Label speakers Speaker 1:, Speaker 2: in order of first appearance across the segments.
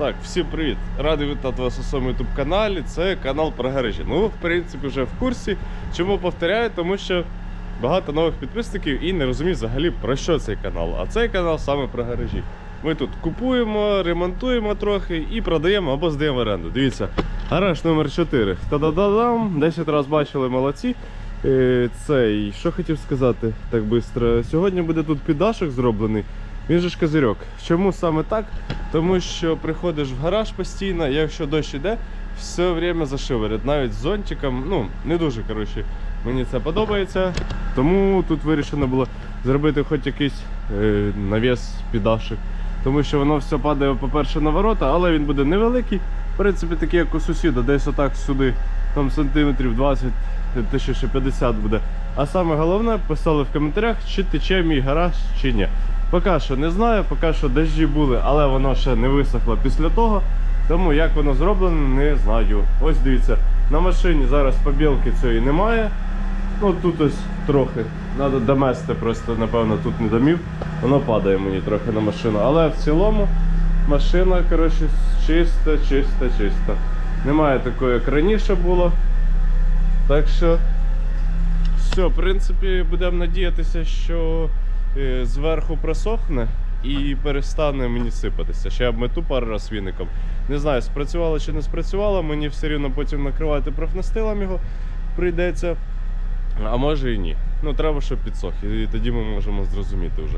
Speaker 1: Так, всім привіт! Радий вітати вас у своєму youtube каналі. Це канал про гаражі. Ну, в принципі, вже в курсі. Чому повторяю? Тому що багато нових підписників і не розуміють взагалі про що цей канал. А цей канал саме про гаражі. Ми тут купуємо, ремонтуємо трохи і продаємо або здаємо в оренду. Дивіться, гараж номер 4. Та-да-да-дам! 10 разів бачили молодці. Е, Цей, що хотів сказати так швидко. Сьогодні буде тут піддашок зроблений. Він же ж козирьок. Чому саме так? Тому що приходиш в гараж постійно, якщо дощ іде, все время зашиворять. Навіть з зонтиком, ну, не дуже коротше, мені це подобається. Тому тут вирішено було зробити хоч якийсь е, навіс піддашок. Тому що воно все падає, по-перше, на ворота, але він буде невеликий. В принципі, такий, як у сусіда, десь отак сюди, там сантиметрів 20, тисяч ще 50 буде. А саме головне, писали в коментарях, чи тече мій гараж, чи ні. Поки що не знаю, поки що дощі були, але воно ще не висохло після того. Тому як воно зроблено, не знаю. Ось дивіться, на машині зараз побілки цієї немає. Ну тут ось трохи. Треба домести, просто напевно тут не домів. Воно падає мені трохи на машину. Але в цілому машина коротше, чиста, чиста, чиста. Немає такої, як раніше було. Так що все, в принципі, будемо надіятися, що зверху просохне і перестане мені сипатися. Ще обмету пару раз віником. Не знаю, спрацювало чи не спрацювало, мені все рівно потім накривати профнастилом його прийдеться. А може і ні. Ну треба, щоб підсох, і тоді ми можемо зрозуміти вже.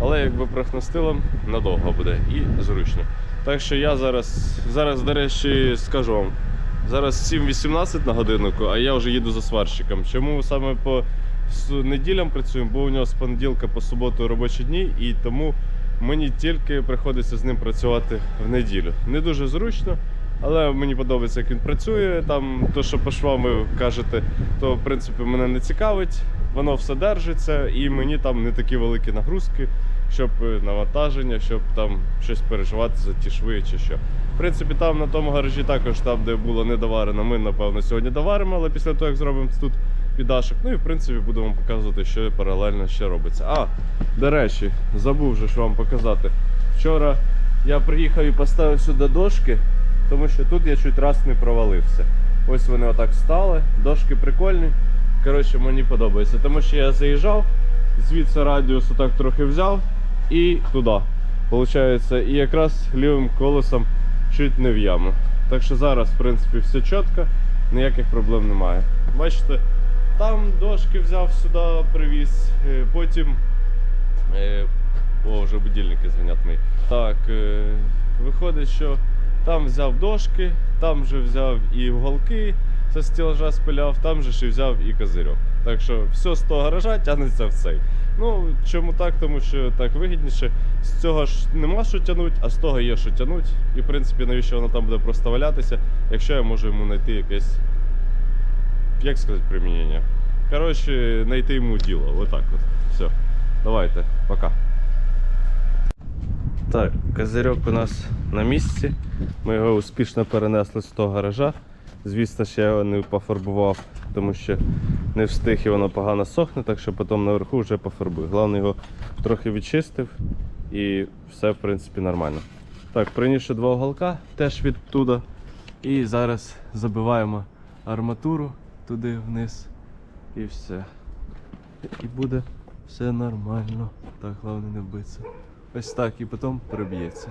Speaker 1: Але якби профнастилом надовго буде і зручно. Так що я зараз, зараз, до речі, скажу вам, зараз 7.18 на годиннику, а я вже їду за сварщиком. Чому саме по с- неділям працюємо? Бо у нього з понеділка по суботу робочі дні, і тому мені тільки приходиться з ним працювати в неділю. Не дуже зручно. Але мені подобається, як він працює. Там то, що по швам ви кажете, то в принципі мене не цікавить. Воно все держиться, і мені там не такі великі нагрузки, щоб е, навантаження, щоб там щось переживати за ті шви чи що. В принципі, там на тому гаражі також там, де було недоварено, ми напевно сьогодні доваримо, але після того, як зробимо тут підашок, ну і в принципі будемо показувати, що паралельно ще робиться. А, до речі, забув же ж вам показати. Вчора я приїхав і поставив сюди дошки тому що тут я чуть раз не провалився. Ось вони отак стали, дошки прикольні. Коротше, мені подобається, тому що я заїжджав, звідси радіус отак трохи взяв і туди. Получається, і якраз лівим колесом чуть не в яму. Так що зараз, в принципі, все чітко, ніяких проблем немає. Бачите, там дошки взяв сюди, привіз, е, потім. е, О, вже будильники дзвонять мої. Так, е, виходить, що там взяв дошки, там же взяв і уголки со стілажа спиляв, там же і взяв і козирьок. Так що все з того гаража тягнеться в цей. Ну, чому так? Тому що так вигідніше. З цього ж нема що тягнути, а з того є що тягнути. І в принципі, навіщо воно там буде просто валятися, якщо я можу йому знайти якесь, як сказати, примінення. Коротше, знайти йому діло. Отак от. Все. Давайте, пока. Так, козирьок у нас на місці. Ми його успішно перенесли з того гаража. Звісно, ще я його не пофарбував, тому що не встиг і воно погано сохне, так що потім наверху вже пофарбую. Головне його трохи відчистив і все в принципі нормально. Так, приніс ще два уголка теж відтуда. І зараз забиваємо арматуру туди вниз і все. І буде все нормально. Так, головне не вбитися. Ось так, і потім приб'ється.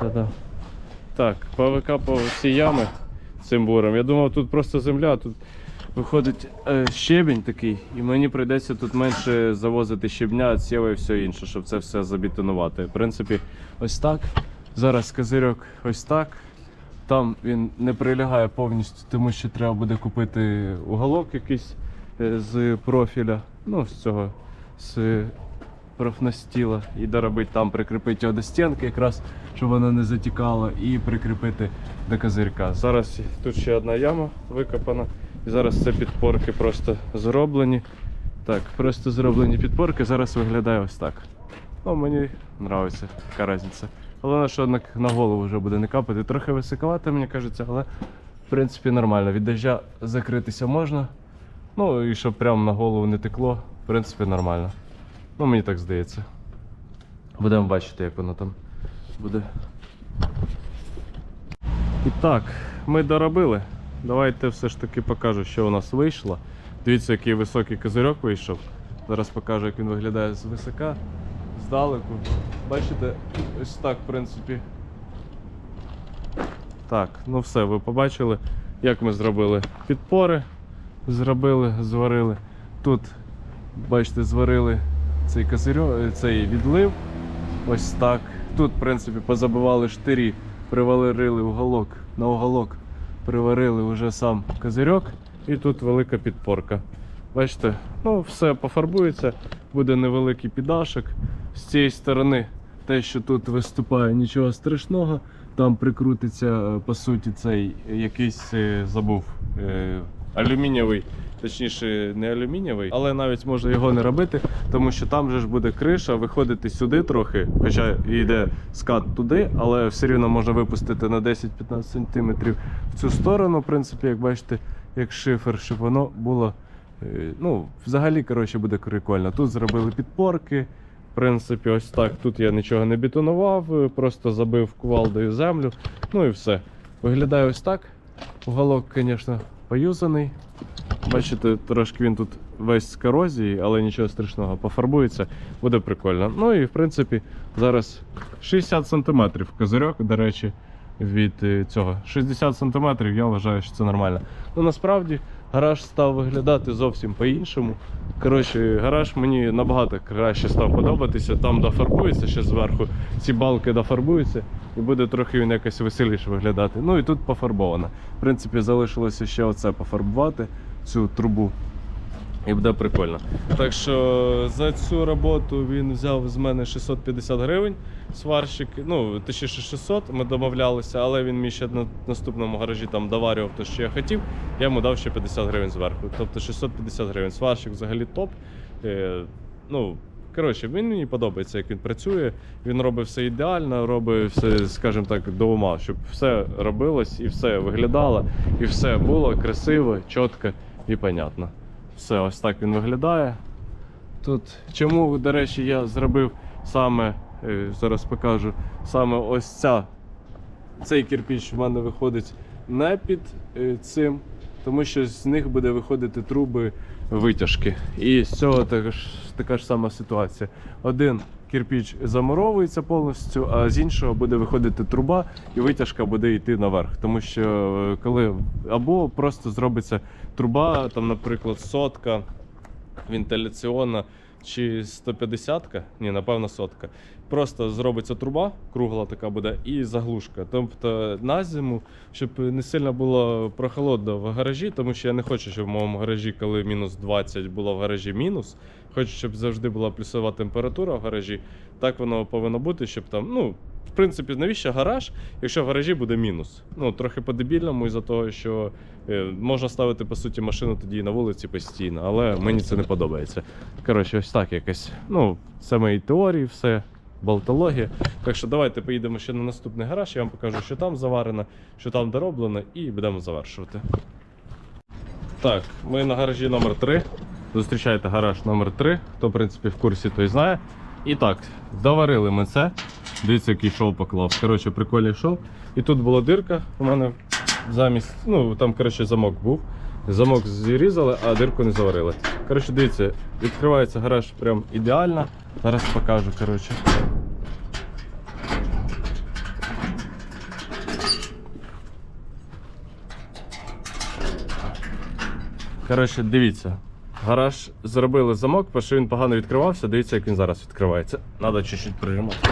Speaker 1: Та-да. Так, повикапав ці ями цим буром. Я думав, тут просто земля, тут виходить е, щебінь такий, і мені прийдеться тут менше завозити щебня, сєва і все інше, щоб це все забетонувати. В принципі, ось так. Зараз козирьок ось так. Там він не прилягає повністю, тому що треба буде купити уголок якийсь е, з профіля. Ну, з цього з профнастіла і доробити там, прикріпити його до стінки, якраз, щоб воно не затікало, і прикріпити до козирька. Зараз тут ще одна яма викопана. І зараз це підпорки просто зроблені. Так, просто зроблені підпорки, зараз виглядає ось так. Ну, мені подобається, яка різниця. Головне, що на, на голову вже буде не капати. Трохи високовато, мені кажеться, але в принципі нормально. Від дождя закритися можна. Ну і щоб прямо на голову не текло, в принципі, нормально. Ну, мені так здається. Будемо бачити, як воно там буде. І так, ми доробили. Давайте все ж таки покажу, що у нас вийшло. Дивіться, який високий козирьок вийшов. Зараз покажу, як він виглядає з висока, здалеку. Бачите, ось так, в принципі. Так, ну все, ви побачили, як ми зробили підпори. Зробили, зварили. Тут, бачите, зварили цей козирьок, цей відлив. Ось так. Тут, в принципі, позабивали штирі, приварили уголок на уголок, приварили вже сам козирьок, і тут велика підпорка. Бачите, ну все пофарбується, буде невеликий підашок. З цієї сторони те, що тут виступає, нічого страшного. Там прикрутиться, е, по суті, цей якийсь е, забув е, алюмінієвий, точніше, не алюмінієвий, але навіть можна його не робити, тому що там же ж буде криша, виходити сюди трохи, хоча йде скат туди, але все рівно можна випустити на 10-15 см в цю сторону, в принципі, як бачите, як шифер, щоб воно було. Ну, взагалі, коротше, буде прикольно. Тут зробили підпорки. В принципі, ось так. Тут я нічого не бетонував, е, просто забив кувалдою землю. Ну і все. Виглядає ось так. Уголок, звісно, поюзаний. Бачите, трошки він тут весь з корозії, але нічого страшного, пофарбується, буде прикольно. Ну і в принципі, зараз 60 см козирьок, до речі, від е, цього. 60 см, я вважаю, що це нормально. Ну насправді гараж став виглядати зовсім по-іншому. Коротше, гараж мені набагато краще став подобатися. Там дофарбується ще зверху, ці балки дофарбуються і буде трохи він якось веселіше виглядати. Ну і тут пофарбовано. В принципі, залишилося ще оце пофарбувати, цю трубу. І буде прикольно. Так що за цю роботу він взяв з мене 650 гривень. Сварщик, ну точніше 600, ми домовлялися, але він мені ще на наступному гаражі там доварював те, що я хотів. Я йому дав ще 50 гривень зверху. Тобто 650 гривень. Сварщик взагалі топ. Е, ну, коротше, він мені подобається, як він працює. Він робить все ідеально, робить все, скажімо так, до ума, щоб все робилось і все виглядало, і все було красиво, чітко і понятно. Все, ось так він виглядає. Тут чому, до речі, я зробив саме, е, зараз покажу, саме ось ця, цей кирпіч в мене виходить не під е, цим, тому що з них буде виходити труби витяжки. І з цього також, така ж сама ситуація. Один кирпіч замуровується повністю, а з іншого буде виходити труба, і витяжка буде йти наверх. Тому що е, коли або просто зробиться труба, там, наприклад, сотка вентиляційна чи 150-ка, ні, напевно, сотка. Просто зробиться труба, кругла така буде, і заглушка. Тобто на зиму, щоб не сильно було прохолодно в гаражі, тому що я не хочу, щоб в моєму гаражі, коли мінус 20 було в гаражі мінус. Хочу, щоб завжди була плюсова температура в гаражі. Так воно повинно бути, щоб там, ну, в принципі, навіщо гараж, якщо в гаражі буде мінус? Ну, трохи по-дебільному, із-за того, що е, можна ставити, по суті, машину тоді і на вулиці постійно, але мені це не подобається. Коротше, ось так якось. Ну, це мої теорії, все, болтологія. Так що давайте поїдемо ще на наступний гараж, я вам покажу, що там заварено, що там дороблено, і будемо завершувати. Так, ми на гаражі номер 3 Зустрічайте гараж номер 3 Хто, в принципі, в курсі, той знає. І так, доварили ми це. Дивіться, який шов поклав. Коротше, прикольний шов. І тут була дирка. У мене замість, ну там, коротше, замок був. Замок зрізали, а дирку не заварили. Коротше, дивіться, відкривається гараж прям ідеально. Зараз покажу, коротше. Коротше, дивіться. Гараж зробили замок, бо що він погано відкривався. Дивіться, як він зараз відкривається. Треба чуть-чуть прижимати.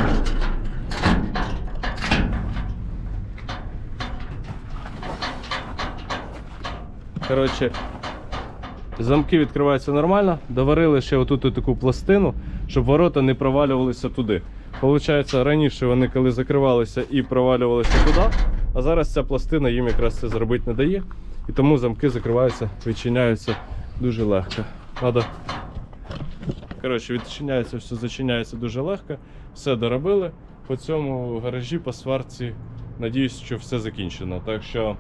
Speaker 1: Коротше, замки відкриваються нормально. Доварили ще отут таку пластину, щоб ворота не провалювалися туди. Получається, раніше вони коли закривалися і провалювалися туди, а зараз ця пластина їм якраз це зробити не дає. І тому замки закриваються, відчиняються дуже легко. Надо... Коротше, відчиняється, все зачиняється дуже легко. Все доробили. По цьому гаражі, по сварці, надіюсь, що все закінчено. Так що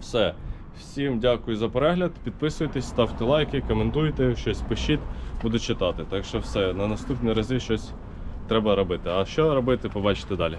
Speaker 1: все. Всім дякую за перегляд. Підписуйтесь, ставте лайки, коментуйте, щось пишіть, буду читати. Так що все, на наступні рази щось треба робити. А що робити, побачите далі.